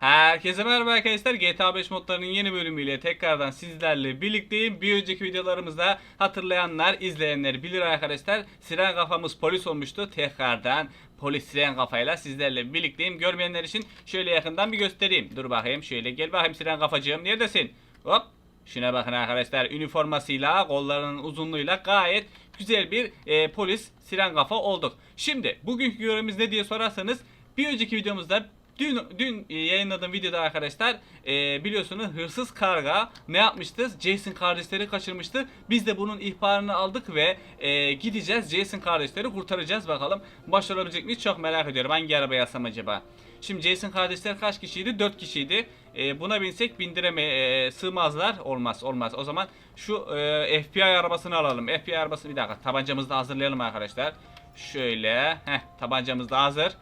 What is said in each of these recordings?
Herkese merhaba arkadaşlar. GTA 5 modlarının yeni bölümüyle tekrardan sizlerle birlikteyim. Bir önceki videolarımızda hatırlayanlar, izleyenler bilir arkadaşlar. Siren kafamız polis olmuştu. Tekrardan polis siren kafayla sizlerle birlikteyim. Görmeyenler için şöyle yakından bir göstereyim. Dur bakayım şöyle gel bakayım siren kafacığım. Neredesin? Hop. Şuna bakın arkadaşlar üniformasıyla kollarının uzunluğuyla gayet güzel bir e, polis siren kafa olduk. Şimdi bugünkü görevimiz ne diye sorarsanız bir önceki videomuzda Dün, dün e, yayınladığım videoda arkadaşlar e, biliyorsunuz hırsız karga ne yapmıştı? Jason kardeşleri kaçırmıştı. Biz de bunun ihbarını aldık ve e, gideceğiz Jason kardeşleri kurtaracağız bakalım. Başarabilecek miyiz? Çok merak ediyorum. Hangi arabaya alsam acaba? Şimdi Jason kardeşler kaç kişiydi? 4 kişiydi. E, buna binsek bindireme e, sığmazlar. Olmaz olmaz. O zaman şu e, FBI arabasını alalım. FBI arabasını bir dakika tabancamızı da hazırlayalım arkadaşlar. Şöyle. Heh tabancamız da hazır.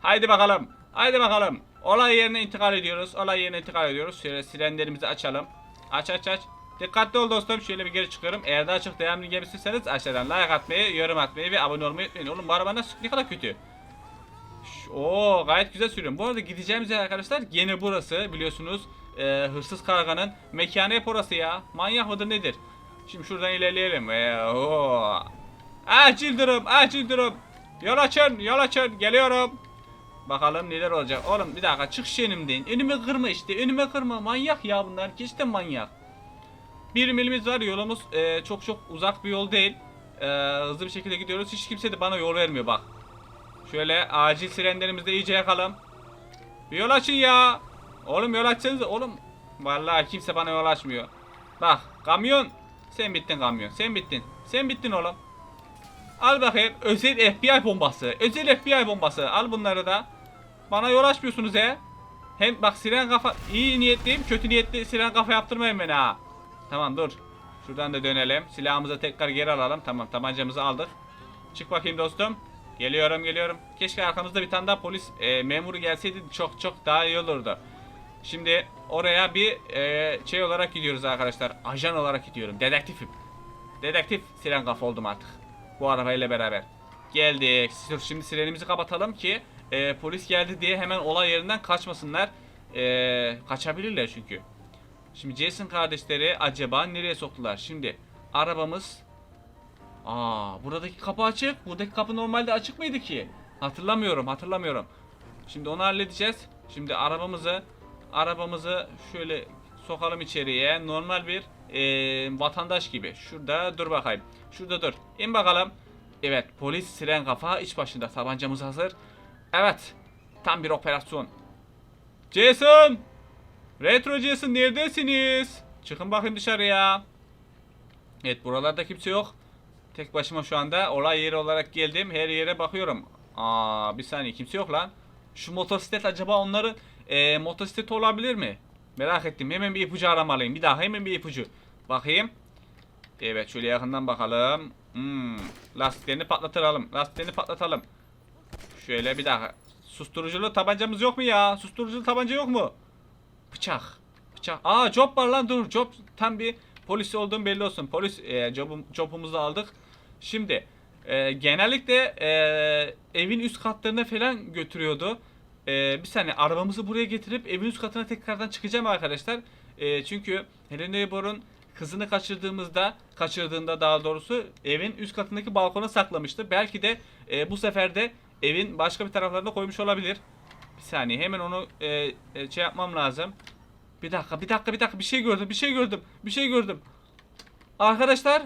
Haydi bakalım. Haydi bakalım. Olay yerine intikal ediyoruz. Olay yerine intikal ediyoruz. Şöyle sirenlerimizi açalım. Aç aç aç. Dikkatli ol dostum. Şöyle bir geri çıkıyorum. Eğer daha çok devamlı gelmişseniz aşağıdan like atmayı, yorum atmayı ve abone olmayı unutmayın. Oğlum bu araba nasıl ne kadar kötü. Oo gayet güzel sürüyorum. Bu arada gideceğimiz yer arkadaşlar yine burası biliyorsunuz. e, hırsız karganın mekanı hep orası ya. Manyak mıdır nedir? Şimdi şuradan ilerleyelim. Ee, oo. Acil durum, acil durum. Yol açın, yol açın. Geliyorum. Bakalım neler olacak. Oğlum bir dakika çık şu önümden. Önüme kırma işte. Önüme kırma. Manyak ya bunlar. Gerçekten manyak. Bir milimiz var. Yolumuz e, çok çok uzak bir yol değil. E, hızlı bir şekilde gidiyoruz. Hiç kimse de bana yol vermiyor bak. Şöyle acil sirenlerimizi iyice yakalım. Bir yol açın ya. Oğlum yol açsanız oğlum. Vallahi kimse bana yol açmıyor. Bak kamyon. Sen bittin kamyon. Sen bittin. Sen bittin oğlum. Al bakayım özel FBI bombası. Özel FBI bombası. Al bunları da. Bana yol he. Hem bak siren kafa iyi niyetliyim kötü niyetli siren kafa yaptırmayın beni ha. Tamam dur. Şuradan da dönelim. Silahımızı tekrar geri alalım. Tamam tabancamızı aldık. Çık bakayım dostum. Geliyorum geliyorum. Keşke arkamızda bir tane daha polis e, memuru gelseydi çok çok daha iyi olurdu. Şimdi oraya bir e, şey olarak gidiyoruz arkadaşlar. Ajan olarak gidiyorum. Dedektifim. Dedektif siren kafa oldum artık. Bu arabayla beraber. Geldik. Şimdi sirenimizi kapatalım ki e, polis geldi diye hemen olay yerinden kaçmasınlar. E, kaçabilirler çünkü. Şimdi Jason kardeşleri acaba nereye soktular? Şimdi arabamız Aa, buradaki kapı açık. Buradaki kapı normalde açık mıydı ki? Hatırlamıyorum, hatırlamıyorum. Şimdi onu halledeceğiz. Şimdi arabamızı arabamızı şöyle sokalım içeriye. Normal bir eee, vatandaş gibi. Şurada dur bakayım. Şurada dur. İn bakalım. Evet, polis siren kafa iç başında. Tabancamız hazır. Evet. Tam bir operasyon. Jason! Retro Jason neredesiniz? Çıkın bakayım dışarıya. Evet buralarda kimse yok. Tek başıma şu anda olay yeri olarak geldim. Her yere bakıyorum. Aa bir saniye kimse yok lan. Şu motosiklet acaba onların e, motosiklet olabilir mi? Merak ettim. Hemen bir ipucu aramalıyım. Bir daha hemen bir ipucu. Bakayım. Evet şöyle yakından bakalım. Hmm, lastiklerini patlatalım. Lastiklerini patlatalım. Şöyle bir daha. Susturuculu tabancamız yok mu ya? Susturuculu tabanca yok mu? Bıçak. Bıçak. Aa job var lan dur. Job tam bir polis olduğum belli olsun. Polis e, jobum, jobumuzu aldık. Şimdi e, genellikle e, evin üst katlarına falan götürüyordu. E, bir saniye arabamızı buraya getirip evin üst katına tekrardan çıkacağım arkadaşlar. E, çünkü Helen Neighbor'un kızını kaçırdığımızda, kaçırdığında daha doğrusu evin üst katındaki balkona saklamıştı. Belki de e, bu sefer de evin başka bir taraflarına koymuş olabilir. Bir saniye hemen onu e, e, şey yapmam lazım. Bir dakika, bir dakika, bir dakika. Bir şey gördüm, bir şey gördüm, bir şey gördüm. Arkadaşlar.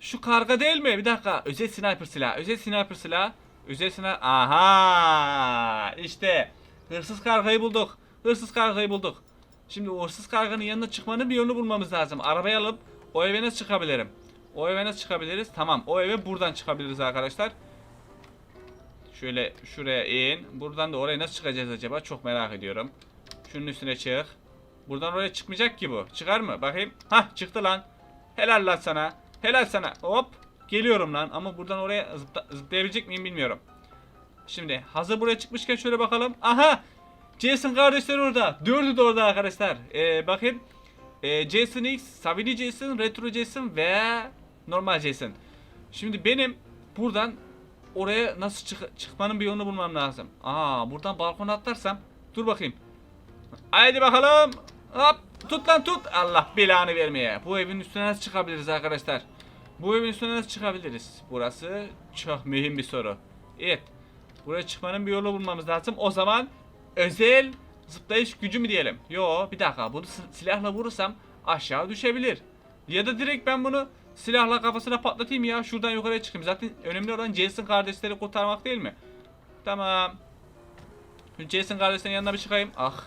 Şu karga değil mi? Bir dakika. Özel sniper silah, özel sniper silah. Özel sniper... Aha! İşte. Hırsız kargayı bulduk. Hırsız kargayı bulduk. Şimdi o hırsız karganın yanına çıkmanın bir yolunu bulmamız lazım. Arabayı alıp o eve nasıl çıkabilirim? O eve nasıl çıkabiliriz? Tamam. O eve buradan çıkabiliriz arkadaşlar. Şöyle şuraya in. Buradan da oraya nasıl çıkacağız acaba? Çok merak ediyorum. Şunun üstüne çık. Buradan oraya çıkmayacak ki bu. Çıkar mı? Bakayım. Hah çıktı lan. Helal lan sana. Helal sana. Hop. Geliyorum lan. Ama buradan oraya zıpla- zıplayabilecek miyim bilmiyorum. Şimdi hazır buraya çıkmışken şöyle bakalım. Aha. Jason kardeşler orada. Dördü de orada arkadaşlar. Ee, bakayım. Ee, Jason X, Savini Jason, Retro Jason ve normal Jason. Şimdi benim buradan oraya nasıl çık çıkmanın bir yolunu bulmam lazım. Aa buradan balkona atlarsam Dur bakayım. Haydi bakalım. Hop. Tut lan tut. Allah belanı vermeye. Bu evin üstüne nasıl çıkabiliriz arkadaşlar? Bu evin üstüne nasıl çıkabiliriz? Burası çok mühim bir soru. Evet. Buraya çıkmanın bir yolu bulmamız lazım. O zaman özel zıplayış gücü mü diyelim? Yo bir dakika bunu sil- silahla vurursam aşağı düşebilir. Ya da direkt ben bunu silahla kafasına patlatayım ya. Şuradan yukarıya çıkayım. Zaten önemli olan Jason kardeşleri kurtarmak değil mi? Tamam. Jason kardeşlerin yanına bir çıkayım. Ah.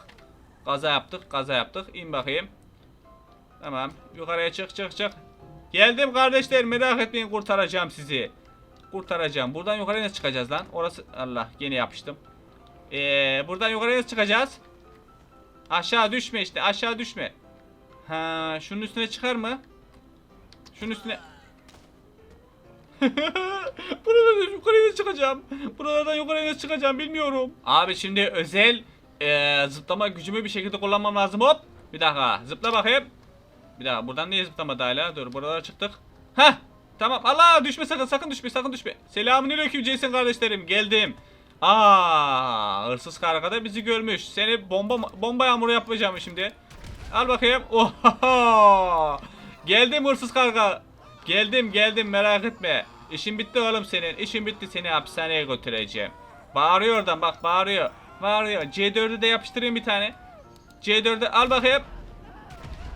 Kaza yaptık, kaza yaptık. İn bakayım. Tamam. Yukarıya çık, çık, çık. Geldim kardeşler. Merak etmeyin kurtaracağım sizi. Kurtaracağım. Buradan yukarıya nasıl çıkacağız lan? Orası Allah gene yapıştım. Ee, buradan yukarıya nasıl çıkacağız? Aşağı düşme işte. Aşağı düşme. Ha, şunun üstüne çıkar mı? Şunun üstüne. Buradan yukarıya nasıl çıkacağım? Buralardan yukarıya nasıl çıkacağım bilmiyorum. Abi şimdi özel eee, zıplama gücümü bir şekilde kullanmam lazım. Hop. Bir dakika. Zıpla bakayım. Bir dakika. Buradan niye zıplamadı hala? Dur buralara çıktık. Heh. Tamam. Allah düşme sakın sakın düşme sakın düşme. Selamünaleyküm Jason kardeşlerim. Geldim. Aa, hırsız karga da bizi görmüş. Seni bomba bomba yağmuru yapacağım şimdi. Al bakayım. Oho! Geldim hırsız karga. Geldim geldim merak etme. İşin bitti oğlum senin. İşin bitti seni hapishaneye götüreceğim. Bağırıyor oradan bak bağırıyor. Bağırıyor. C4'ü de yapıştırayım bir tane. C4'ü al bakayım.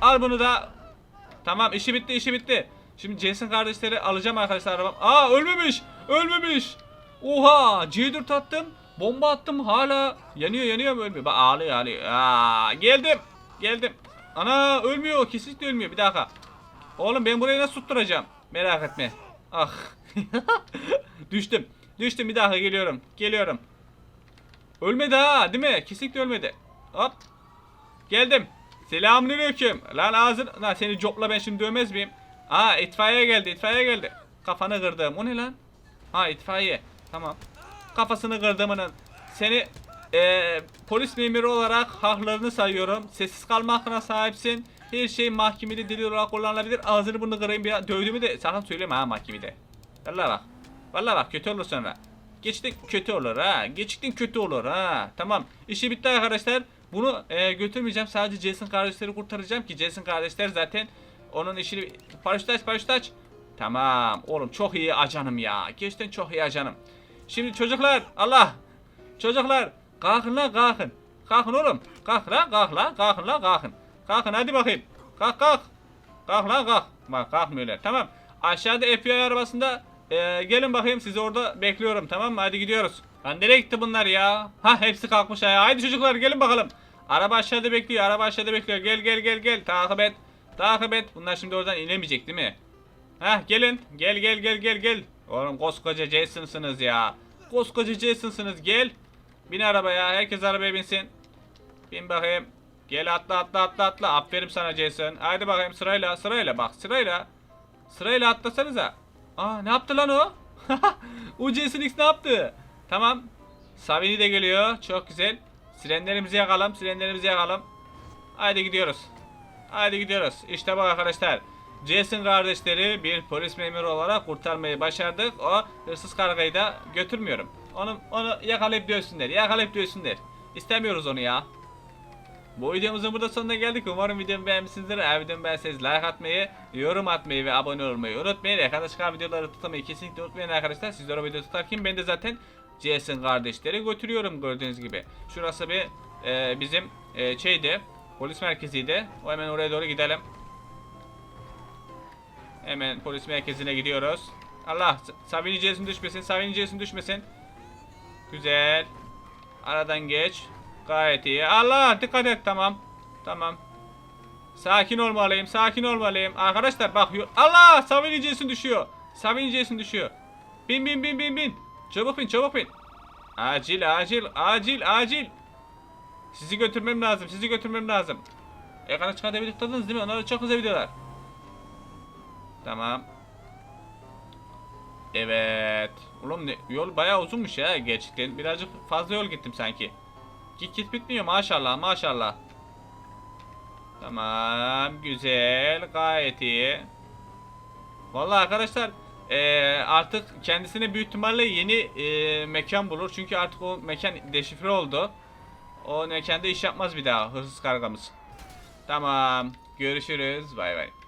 Al bunu da. Tamam işi bitti işi bitti. Şimdi Jason kardeşleri alacağım arkadaşlar arabam. Aa ölmemiş. Ölmemiş. Oha C4 attım. Bomba attım hala yanıyor yanıyor mu ölmüyor. Bak ağlıyor ağlıyor. Aa, geldim. Geldim. Ana ölmüyor kesinlikle ölmüyor bir dakika. Oğlum ben burayı nasıl tutturacağım? Merak etme. Ah. Düştüm. Düştüm bir daha geliyorum. Geliyorum. Ölmedi ha değil mi? Kesinlikle ölmedi. Hop. Geldim. Selamünaleyküm. Lan ağzın... Lan seni copla ben şimdi dövmez miyim? Aa itfaiye geldi itfaiye geldi. Kafanı kırdım. O ne lan? Ha itfaiye. Tamam. Kafasını kırdım onun. Seni eee, polis memuru olarak haklarını sayıyorum. Sessiz kalma hakkına sahipsin. Her şey mahkemede delil olarak kullanılabilir. Ağzını bunu kırayım bir dövdüğümü de sakın söyleme ha mahkemede. Vallahi bak. Vallahi bak kötü olur sonra. Geçtik kötü olur ha. Geçtin kötü olur ha. Tamam. İşi bitti arkadaşlar. Bunu e, götürmeyeceğim. Sadece Jason kardeşleri kurtaracağım ki Jason kardeşler zaten onun işini paraşüt aç paraşüt aç. Tamam. Oğlum çok iyi acanım ya. Gerçekten çok iyi acanım. Şimdi çocuklar Allah. Çocuklar kalkın lan kalkın. Kalkın oğlum. Kalk lan kalk lan kalkın lan kalkın. Kalkın hadi bakayım. Kalk kalk. Kalk lan kalk. Bak kalkmıyorlar. Tamam. Aşağıda FBI arabasında e, gelin bakayım sizi orada bekliyorum tamam mı? Hadi gidiyoruz. Lan nereye gitti bunlar ya? Ha hepsi kalkmış ya. Haydi çocuklar gelin bakalım. Araba aşağıda bekliyor. Araba aşağıda bekliyor. Gel gel gel gel. Takip et. Takip et. Bunlar şimdi oradan inemeyecek değil mi? Hah gelin. Gel gel gel gel gel. Oğlum koskoca Jason'sınız ya. Koskoca Jason'sınız gel. Bin arabaya. Herkes arabaya binsin. Bin bakayım. Gel atla atla atla atla. Aferin sana Jason. Haydi bakayım sırayla sırayla bak sırayla. Sırayla atlasanıza. Aa ne yaptı lan o? o Jason X ne yaptı? Tamam. Savini de geliyor. Çok güzel. Sirenlerimizi yakalım. Sirenlerimizi yakalım. Haydi gidiyoruz. Haydi gidiyoruz. İşte bu arkadaşlar. Jason kardeşleri bir polis memuru olarak kurtarmayı başardık. O hırsız kargayı da götürmüyorum. Onu onu yakalayıp dövsünler. Yakalayıp dövsünler. İstemiyoruz onu ya. Bu videomuzun burada sonuna geldik. Umarım videomu beğenmişsinizdir. Eğer videomu beğenseniz like atmayı, yorum atmayı ve abone olmayı unutmayın. Ekranda çıkan videoları tutmayı kesinlikle unutmayın arkadaşlar. Sizler o videoyu tutarken ben de zaten Jason kardeşleri götürüyorum gördüğünüz gibi. Şurası bir e, bizim e, şeydi. Polis merkeziydi. O hemen oraya doğru gidelim. Hemen polis merkezine gidiyoruz. Allah Savini Jason düşmesin. Savini Jason düşmesin. Güzel. Aradan geç. Gayet iyi. Allah dikkat et tamam. Tamam. Sakin olmalıyım. Sakin olmalıyım. Arkadaşlar bak. Allah Jason düşüyor. Jason düşüyor. Bin bin bin bin bin. Çabuk bin çabuk bin. Acil acil acil acil. Sizi götürmem lazım. Sizi götürmem lazım. Ekrana çıkan video tıkladınız değil mi? Onlar çok güzel videolar. Tamam. Evet. Oğlum ne, yol bayağı uzunmuş ya gerçekten. Birazcık fazla yol gittim sanki. Bitmiyor maşallah maşallah. Tamam güzel gayet iyi. Vallahi arkadaşlar eee, artık kendisine büyük ihtimalle yeni eee, mekan bulur. Çünkü artık o mekan deşifre oldu. O ne kendi iş yapmaz bir daha hırsız kargamız. Tamam. Görüşürüz. Bay bay.